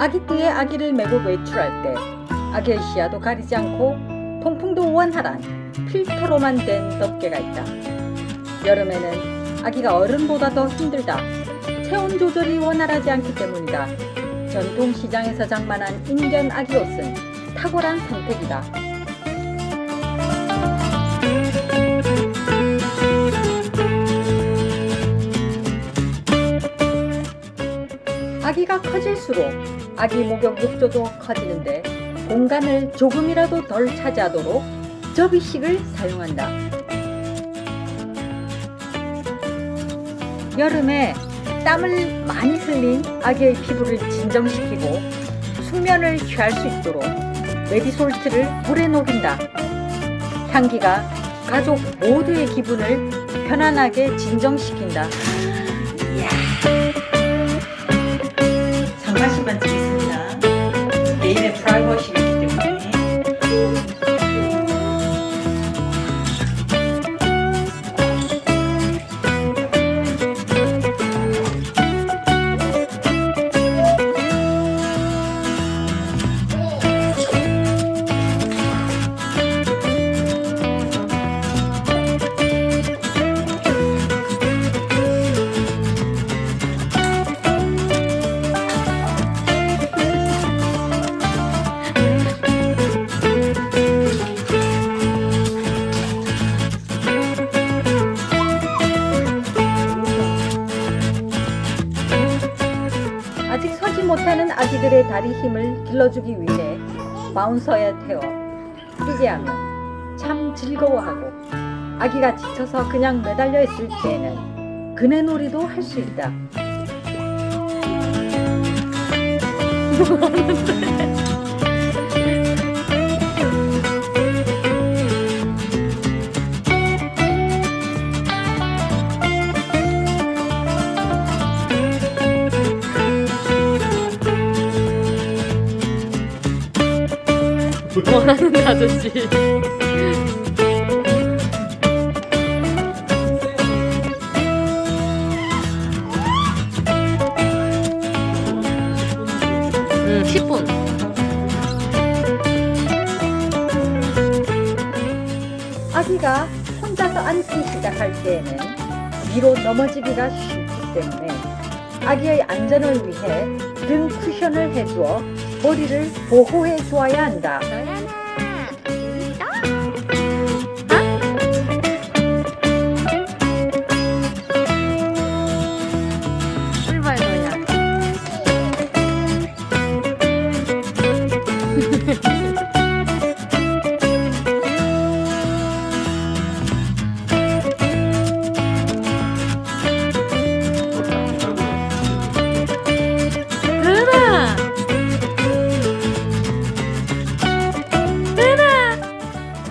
아기띠에 아기를 메고 외출할 때 아기의 시야도 가리지 않고 통풍도 원활한 필터로만 된 덮개가 있다. 여름에는 아기가 어른보다 더 힘들다. 체온 조절이 원활하지 않기 때문이다. 전통 시장에서 장만한 인견 아기 옷은 탁월한 선택이다. 아기가 커질수록 아기 목욕 욕조도 커지는데 공간을 조금이라도 덜 차지하도록 접이식을 사용한다. 여름에 땀을 많이 흘린 아기의 피부를 진정시키고 숙면을 취할 수 있도록 메디솔트를 물에 녹인다. 향기가 가족 모두의 기분을 편안하게 진정시킨다. 아기들의 다리 힘을 길러주기 위해 바운서에 태워 뛰게 하면 참 즐거워하고 아기가 지쳐서 그냥 매달려 있을 때에는 그네놀이도 할 수 있다. 뭐라는 아저씨. 응, 10분. 아기가 혼자서 앉기 시작할 때에는 위로 넘어지기가 쉽기 때문에 아기의 안전을 위해 등 쿠션을 해주어 머리를 보호해 주어야 한다.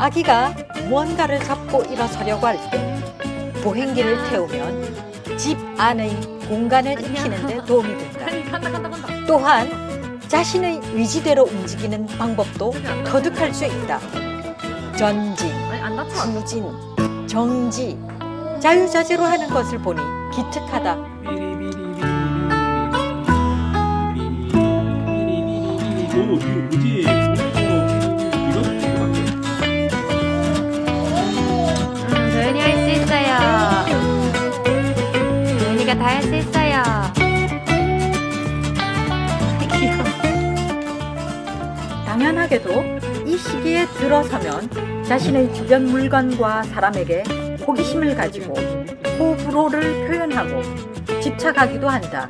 아기가 무언가를 잡고 일어서려고 할 때 보행기를 태우면 집 안의 공간을 익히는 데 도움이 된다. 또한 자신의 의지대로 움직이는 방법도 터득할 수 있다. 전진. 후진, 정지, 자유자재로 하는 것을 보니 기특하다. 너무 뒤 다 할 수 있어요. 당연하게도 이 시기에 들어서면 자신의 주변 물건과 사람에게 호기심을 가지고 호불호를 표현하고 집착하기도 한다.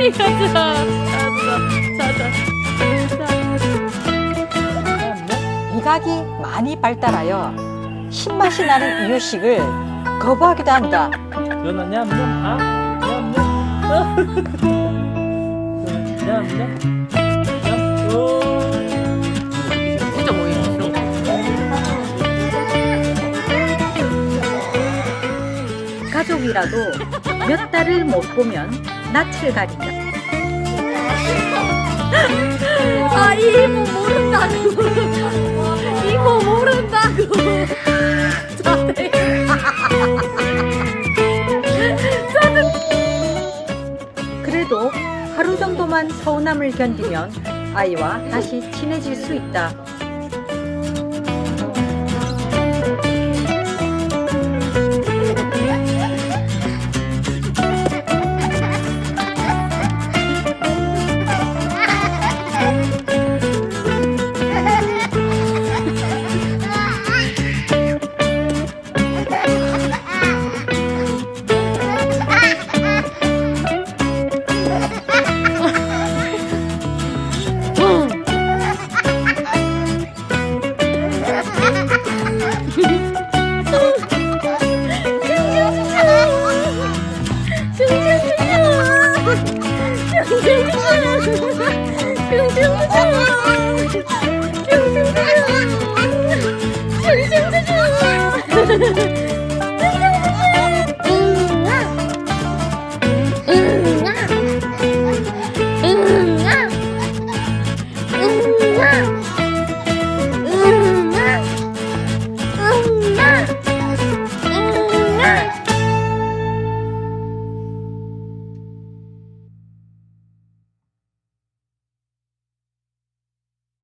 이거 자, 자, 자, 미각이 많이 발달하여 신맛이 나는 이유식을 거부하기도 한다. 가족이라도 몇 달을 못 보면 낯을 가린다. 아 이모 모른다고. 이모 모른다고. 그래도 하루 정도만 서운함을 견디면 아이와 다시 친해질 수 있다.